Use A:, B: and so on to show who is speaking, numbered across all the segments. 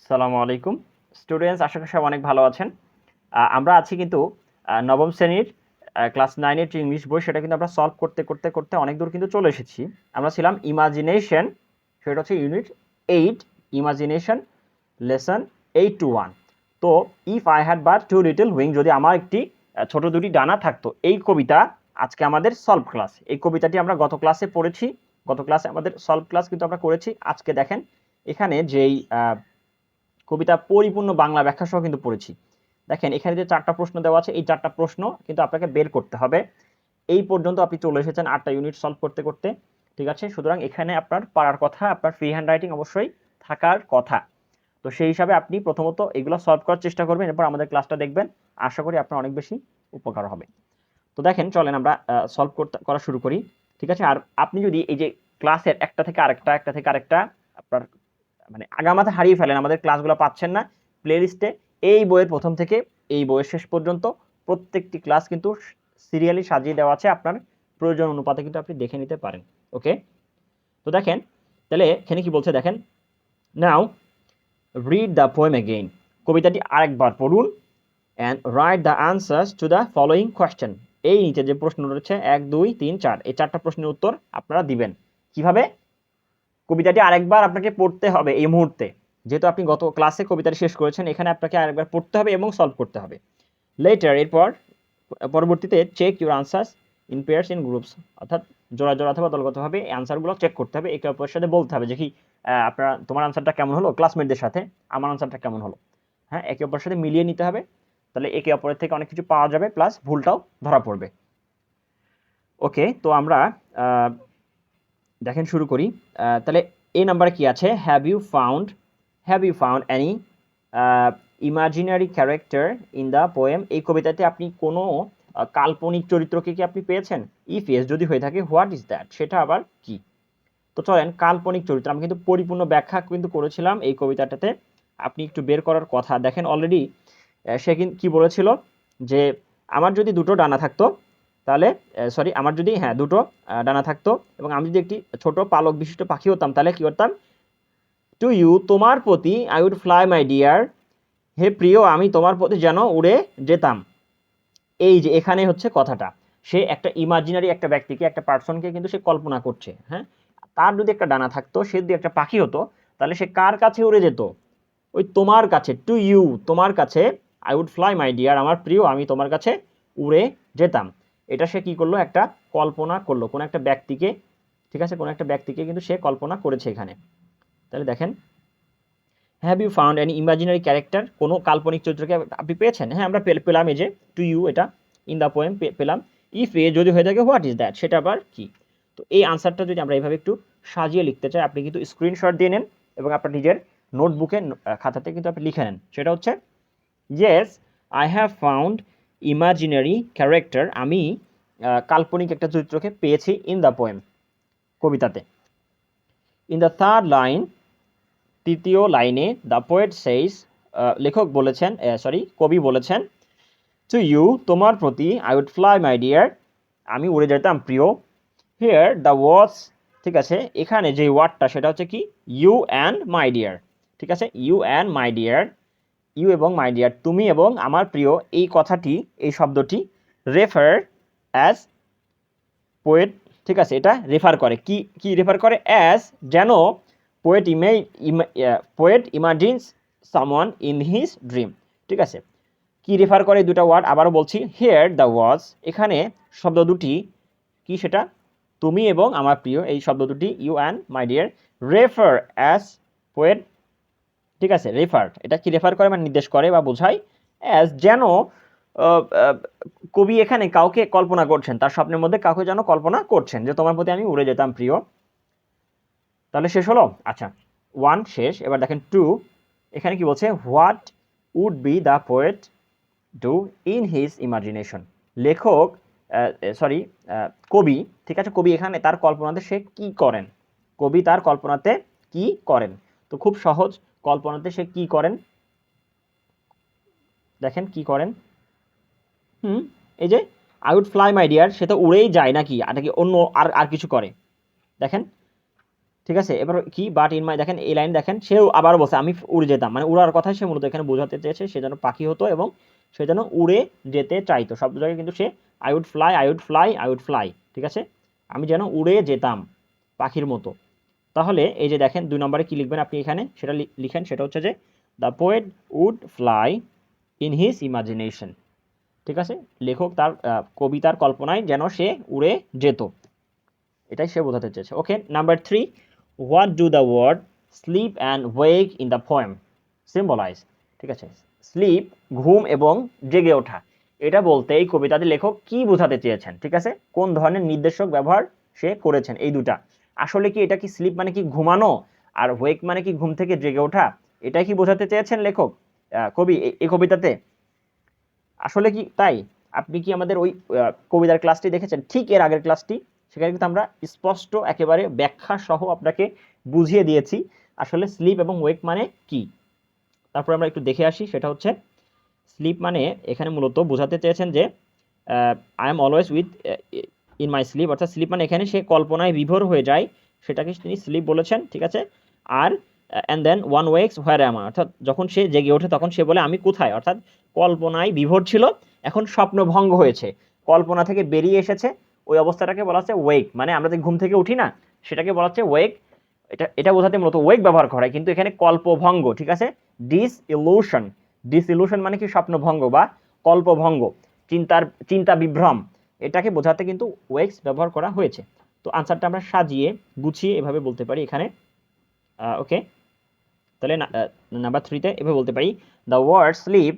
A: আসসালামু আলাইকুম। স্টুডেন্টস আশা করি সব অনেক ভালো আছেন। আমরা আছি কিন্তু নবম শ্রেণির ক্লাস নাইনের যে ইংলিশ বই, সেটা কিন্তু আমরা সলভ করতে করতে করতে অনেক দূর কিন্তু চলে এসেছি। আমরা ছিলাম ইমাজিনেশন সেটা হচ্ছে unit eight imagination lesson eight two one তো if I had but to little wing যদি আমার একটি ছোট দুটি ডানা থাকতো, এই কবিতা আজকে আমাদের সলভ ক্লাস এই কবিতাটি আমরা গত ক্লাসে পড়েছি, গত ক্লাসে আমাদের সলভ ক্লাস কিন্তু আমরা করেছি। আজকে দেখেন, এখানে যেই কবিতা পরিপূর্ণ বাংলা ব্যাখ্যা সহ কিন্তু পড়েছি। দেখেন, এখানে যে চারটা প্রশ্ন দেওয়া আছে, এই চারটা প্রশ্ন কিন্তু আপনাকে বের করতে হবে। এই পর্যন্ত আপনি চলে এসেছেন আটটা ইউনিট সলভ করতে করতে, ঠিক আছে? সুতরাং এখানে আপনার পারার কথা, আপনার ফ্রি হ্যান্ড রাইটিং অবশ্যই থাকার কথা। তো সেই হিসাবে আপনি প্রথমত এগুলো সলভ করার চেষ্টা করবেন, এরপর আমাদের ক্লাসটা দেখবেন। আশা করি আপনার অনেক বেশি উপকার হবে। তো দেখেন, চলেন আমরা সলভ করতে, করা শুরু করি, ঠিক আছে? আর আপনি যদি এই যে ক্লাসের একটা থেকে আরেকটা, একটা থেকে আরেকটা, আপনার মানে আগামাতে হারিয়ে ফেলেন, আমাদের ক্লাসগুলো পাচ্ছেন না। প্লেলিস্টে এই বইয়ের প্রথম থেকে এই বইয়ের শেষ পর্যন্ত প্রত্যেকটি ক্লাস কিন্তু সিরিয়ালি সাজিয়ে দেওয়া আছে। আপনার প্রয়োজন অনুপাতে কিন্তু আপনি দেখে নিতে পারেন। ওকে তো দেখেন, তাহলে এখানে কি বলছে দেখেন? Now read the poem again কবিতাটি আরেকবার পড়ুন and write the answers to the following question এই নিচে যে প্রশ্ন রয়েছে, এক, দুই, তিন, চার, এই চারটা প্রশ্নের উত্তর আপনারা দিবেন। কীভাবে? কবিতাটি আরেকবার আপনাকে পড়তে হবে এই মুহূর্তে। যেহেতু আপনি গত ক্লাসে কবিতাটি শেষ করেছেন, এখানে আপনাকে আরেকবার পড়তে হবে এবং সলভ করতে হবে। লেটার এরপর পরবর্তীতে check your answers in pairs in groups অর্থাৎ জোড়া জোড়া অথবা দলগতভাবে এই আনসারগুলো চেক করতে হবে, একে অপরের সাথে বলতে হবে যে কি আপনার, তোমার আনসারটা কেমন হলো? ক্লাসমেটদের সাথে আমার আনসারটা কেমন হলো? হ্যাঁ একে অপরের সাথে মিলিয়ে নিতে হবে, তাহলে একে অপরের থেকে অনেক কিছু পাওয়া যাবে প্লাস ভুলটাও ধরা পড়বে। ওকে তো আমরা দেখেন শুরু করি। তাহলে এই নাম্বারে কি আছে? Have you found have you found any imaginary character in the poem এই কবিতাতে আপনি কোনো কাল্পনিক চরিত্রকে কি আপনি পেয়েছেন? ইফ ইয়েস যদি হয়ে থাকে হোয়াট ইজ দ্যাট সেটা আবার কি? তো চলেন, কাল্পনিক চরিত্র। আমি কিন্তু পরিপূর্ণ ব্যাখ্যা কিন্তু করেছিলাম এই কবিতাটাতে। আপনি একটু বের করার কথা। দেখেন অলরেডি সে কি বলেছিল? যে, আমার যদি দুটো ডানা থাকতো তাহলে সরি আমার যদি হ্যাঁ দুটো ডানা থাকতো এবং আমি যদি একটি ছোট পালক বিশিষ্ট পাখি হতাম, তাহলে কি করতাম? টু ইউ তোমার প্রতি I would fly my dear হে প্রিয়, আমি তোমার প্রতি যেন উড়ে যেতাম। এই যে, এখানে হচ্ছে কথাটা। সে একটা ইমাজিনারি একটা ব্যক্তিকে, একটা পার্সনকে কিন্তু সে কল্পনা করছে হ্যাঁ? তার যদি একটা ডানা থাকতো, সে যদি একটা পাখি হতো, তাহলে সে কার কাছে উড়ে যেত? ওই তোমার কাছে টু ইউ তোমার কাছে I would fly my dear আমার প্রিয়, আমি তোমার কাছে উড়ে যেতাম। এটা সে কি করল? একটা কল্পনা করল। কোনো একটা ব্যক্তিকে, ঠিক আছে? কোনো একটা ব্যক্তিকে কিন্তু সে কল্পনা করেছে এখানে। তাহলে দেখেন have you found any imaginary character কোনো কাল্পনিক চরিত্রকে আপনি পেয়েছেন? হ্যাঁ আমরা পেল- পেলাম এই যে টু ইউ এটা ইন দ্য পোয়েম পেলাম। ইফ এ যদি হয়ে থাকে হোয়াট ইজ দ্যাট সেটা আবার কি? তো এই আনসারটা যদি আমরা এইভাবে একটু সাজিয়ে লিখতে চাই, আপনি কিন্তু স্ক্রিনশট দিয়ে নেন এবং আপনার নিজের নোটবুকে খাতাতে কিন্তু আপনি লিখে নেন। সেটা হচ্ছে yes I have found imaginary character আমি কাল্পনিক একটা চরিত্রকে পেয়েছি ইন দ্য পোয়েম কবিতাতে। ইন দ্য থার্ড লাইন তৃতীয় লাইনে দ্য পোয়েট সেইস লেখক বলেছেন সরি কবি বলেছেন টু ইউ তোমার প্রতি I would fly my dear আমি উড়ে যেতাম প্রিয়। হিয়ার দ্য ওয়ার্ডস ঠিক আছে, এখানে যে ওয়ার্ডটা সেটা হচ্ছে কি ইউ অ্যান্ড মাই ডিয়ার ঠিক আছে you and my dear you এবং মাই ডিয়ার তুমি এবং আমার প্রিয় এই কথাটি, এই শব্দটি রেফার অ্যাজ পোয়েট ঠিক আছে, এটা রেফার করে। কি কি রেফার করে? অ্যাজ যেন poet ইমে poet imagines someone in his dream ঠিক আছে? কি রেফার করে দুটো ওয়ার্ড আবারও বলছি হেয়ার দ্য ওয়াজ এখানে শব্দ দুটি, কি সেটা? তুমি এবং আমার প্রিয়, এই শব্দ দুটি you and my dear refer as poet ঠিক আছে রেফার এটা কি রেফার করে মানে নির্দেশ করে বা বোঝায়? অ্যাজ যেন কবি এখানে কাউকে কল্পনা করছেন, তার স্বপ্নের মধ্যে কাউকে যেন কল্পনা করছেন, যে তোমার প্রতি আমি উড়ে যেতাম, প্রিয়। তাহলে শেষ হলো? আচ্ছা ওয়ান শেষ, এবার দেখেন টু এখানে কি বলছে what would be the poet do in his imagination লেখক সরি কবি, ঠিক আছে, কবি এখানে তার কল্পনাতে সে কি করেন? কবি তার কল্পনাতে কি করেন? তো খুব সহজ কল্পনাতে সে কি করেন? দেখেন কি করেন? হুম, এই যে I would fly my dear সে তো উড়েই যায় নাকি? আর নাকি অন্য আর আর কিছু করে? দেখেন, ঠিক আছে, এবার কি? বাট ইন মাই দেখেন, এই লাইন দেখেন, সেও আবার বলছে, আমি উড়ে যেতাম। মানে উড়ার কথাই সে মূলত এখানে বোঝাতে চেয়েছে, সে যেন পাখি হতো এবং সে যেন উড়ে যেতে চাইতো। সব জায়গায় কিন্তু সে I would fly I would fly I would fly ঠিক আছে? আমি যেন উড়ে যেতাম পাখির মতো। তাহলে এই যে দেখেন দুই নম্বরে কী লিখবেন আপনি এখানে? সেটা লিখেন, সেটা হচ্ছে যে the poet would fly in his imagination ঠিক আছে? লেখক তার কবিতার কল্পনায় যেন সে উড়ে যেত। এটাই সে বোঝাতে চেয়েছে। Okay number three what do the word sleep and wake in the poem symbolize ঠিক আছে? স্লিপ ঘুম এবং জেগে ওঠা। এটা বলতে এই কবিতাতে লেখক কি বোঝাতে চেয়েছেন? ঠিক আছে? কোন ধরনের নির্দেশক ব্যবহার সে করেছেন এই দুটা? আসলে কি এটা কি স্লিপ মানে কি ঘুমানো? আর ওয়েক মানে কি ঘুম থেকে জেগে ওঠা? এটাই কি বোঝাতে চেয়েছেন লেখক? কবি এই কবিতাতে? আসলে কি তাই? আপনি কি আমাদের ওই কবিতার ক্লাসটি দেখেছেন? ঠিক এর আগের ক্লাসটি সেখানে কিন্তু আমরা স্পষ্ট একেবারে ব্যাখ্যা সহ আপনাকে বুঝিয়ে দিয়েছি আসলে স্লিপ এবং ওয়েক মানে কি। তারপর আমরা একটু দেখে আসি, সেটা হচ্ছে স্লিপ মানে এখানে মূলত বোঝাতে চেয়েছেন যে I am always with in my sleep অর্থাৎ স্লিপ মানে এখানে সে কল্পনায় বিভোর হয়ে যায়, সেটাকে তিনি স্লিপ বলেছেন, ঠিক আছে? আর and then one wakes where am অর্থাৎ যখন সে জেগে ওঠে, তখন সে বলে, আমি কোথায়? অর্থাৎ কল্পনায় বিভোর ছিল, এখন স্বপ্ন ভঙ্গ হয়েছে। কল্পনা থেকে বেরিয়ে এসেছে, ওই অবস্থাটাকে বলা হচ্ছে ওয়েক মানে আমরা যে ঘুম থেকে উঠি না, সেটাকে বলা হচ্ছে ওয়েক এটা এটা বোঝাতে মূলত ওয়েক ব্যবহার করা হয়, কিন্তু এখানে কল্পভঙ্গ, ঠিক আছে? ডিস ইলুশন ডিস ইলুশন মানে কি স্বপ্নভঙ্গ বা কল্পভঙ্গ, চিন্তার, চিন্তা বিভ্রম। এটাকে বোঝাতে কিন্তু ওয়েক্স ব্যবহার করা হয়েছে। তো আনসারটা আমরা সাজিয়ে, গুছিয়ে এভাবে বলতে পারি এখানে। ওকে? তাহলে নাম্বার থ্রিতে এভাবে বলতে পারি। দ্য ওয়ার্ড স্লিপ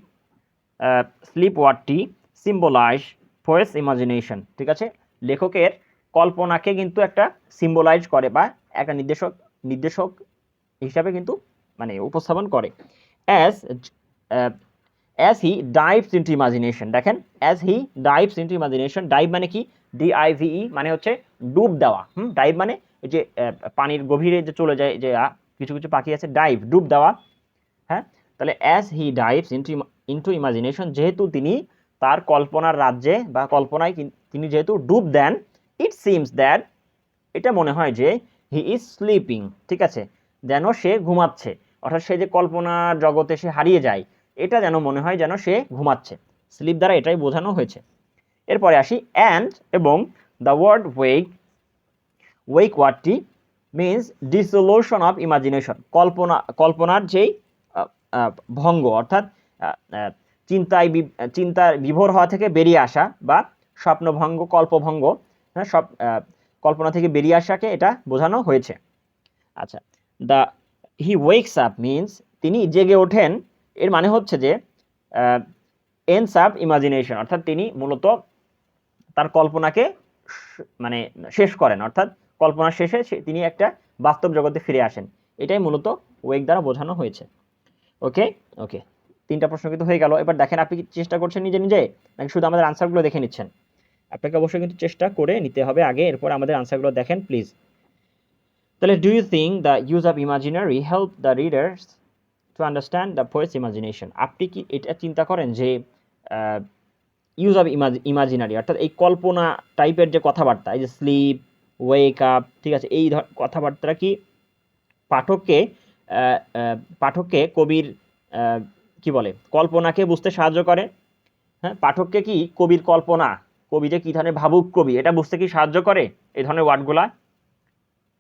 A: স্লিপ ওয়ার্ডটি সিম্বলাইজ ফয়েস ইমাজিনেশন ঠিক আছে? লেখকের কল্পনাকে কিন্তু একটা সিম্বলাইজ করে বা একটা নির্দেশক নির্দেশক হিসাবে কিন্তু মানে উপস্থাপন করে। As as he dives into imagination দেখেন as he dives into imagination dive মানে কি? ডিআইভিই মানে হচ্ছে ডুব দেওয়া। হুম ডাইভ মানে যে পানির গভীরে যে চলে যায়, যে কিছু কিছু পাখি আছে ডাইভ ডুব দেওয়া। হ্যাঁ তাহলে as he dives into into imagination যেহেতু তিনি তার কল্পনার রাজ্যে বা কল্পনায় তিনি যেহেতু ডুব দেন ইট সিমস দ্যাট এটা মনে হয় যে হি ইজ স্লিপিং ঠিক আছে? যেন সে ঘুমাচ্ছে। অর্থাৎ সে যে কল্পনার জগতে সে হারিয়ে যায় এটা যেন মনে হয় যেন সে ঘুমাচ্ছে। স্লিপ দ্বারা এটাই বোঝানো হয়েছে। এরপরে আসি অ্যান্ড এবং দ্য ওয়ার্ড ওয়েক ওয়েক ওয়ার্ডটি মিনস ডিসোলিউশন অফ ইমাজিনেশন কল্পনা, কল্পনার যেই ভঙ্গ, অর্থাৎ চিন্তায় চিন্তার বিভোর হওয়া থেকে বেরিয়ে আসা বা স্বপ্নভঙ্গ, কল্পভঙ্গ হ্যাঁ সব কল্পনা থেকে বেরিয়ে আসাকে এটা বোঝানো হয়েছে। আচ্ছা the he wakes up means তিনি জেগে ওঠেন এর মানে হচ্ছে যে এন্স আপ ইমাজিনেশন অর্থাৎ তিনি মূলত তার কল্পনাকে মানে শেষ করেন, অর্থাৎ কল্পনা শেষে তিনি একটা বাস্তব জগতে ফিরে আসেন। এটাই মূলত ওয়েক দ্বারা বোঝানো হয়েছে। ওকে ওকে তিনটা প্রশ্ন কিন্তু হয়ে গেল। এবার দেখেন আপনি চেষ্টা করছেন নিজে নিজে? নাকি শুধু আমাদের আনসারগুলো দেখে নিচ্ছেন? আপনাকে অবশ্যই কিন্তু চেষ্টা করে নিতে হবে আগে, এরপর আমাদের আনসারগুলো দেখেন প্লিজ তাহলে do you think the use of imaginary help the readers to understand the poet's imagination আপনি কি এটা চিন্তা করেন যে ইউজ অফ ইমাজ ইমাজিনারি অর্থাৎ এই কল্পনা টাইপের যে কথাবার্তা, এই যে স্লিপ ওয়েক আপ ঠিক আছে, এই ধর কথাবার্তা কি পাঠককে পাঠককে কবির কি বলে, কল্পনাকে বুঝতে সাহায্য করে? হ্যাঁ পাঠককে কি কবির কল্পনা, কবি যে কী ধরনের ভাবুক কবি, এটা বুঝতে কি সাহায্য করে? এই ধরনের ওয়ার্ডগুলা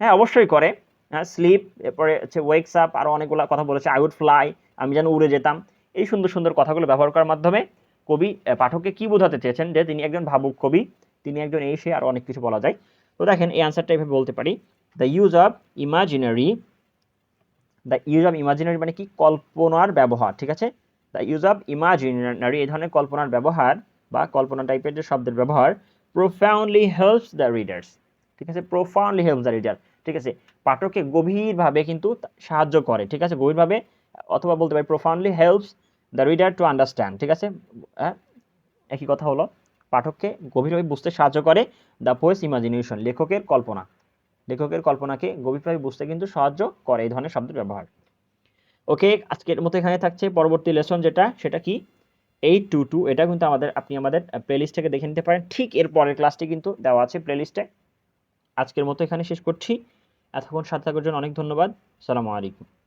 A: হ্যাঁ অবশ্যই করে। হ্যাঁ স্লিপ এরপরে হচ্ছে ওয়েকস আপ আরও অনেকগুলো কথা বলেছে আই উড ফ্লাই আমি যেন উড়ে যেতাম। এই সুন্দর সুন্দর কথাগুলো ব্যবহার করার মাধ্যমে কবি পাঠককে কি বোঝাতে চেয়েছেন যে তিনি একজন ভাবুক কবি, তিনি একজন এই সে আর অনেক কিছু বলা যায়। তো দেখেন, এই আনসারটা এভাবে বলতে পারি। The use of imaginary the use of imaginary মানে কি? কল্পনার ব্যবহার, ঠিক আছে? দ্য ইউজ অফ ইমাজিনারি এই ধরনের কল্পনার ব্যবহার বা কল্পনা টাইপের যে শব্দের ব্যবহার প্রোফাউন্ডলি হেল্পস দ্য রিডার্স ঠিক আছে? প্রোফাউন্ডলি হেল্পস দ্য রিডার ঠিক আছে? পাঠককে গভীরভাবে কিন্তু সাহায্য করে, ঠিক আছে? গভীরভাবে, অথবা বলতে পারি profoundly helps the reader to understand ঠিক আছে? হ্যাঁ একই কথা হলো, পাঠককে গভীরভাবে বুঝতে সাহায্য করে দ্য পোয়েস ইমাজিনেশন লেখকের কল্পনা। লেখকের কল্পনাকে গভীরভাবে বুঝতে কিন্তু সাহায্য করে এই ধরনের শব্দের ব্যবহার। ওকে, আজকের মতো এখানে থাকছে। পরবর্তী লেসন যেটা, সেটা কি? এইট টু টু এটা কিন্তু আমাদের, আপনি আমাদের প্লেলিস্ট থেকে দেখে নিতে পারেন। ঠিক এর পরের ক্লাসটি কিন্তু দেওয়া আছে প্লেলিস্টে আজকের মতো এখানে শেষ করছি। এতক্ষণ সাথে থাকার জন্য অনেক ধন্যবাদ। সালামু আলাইকুম।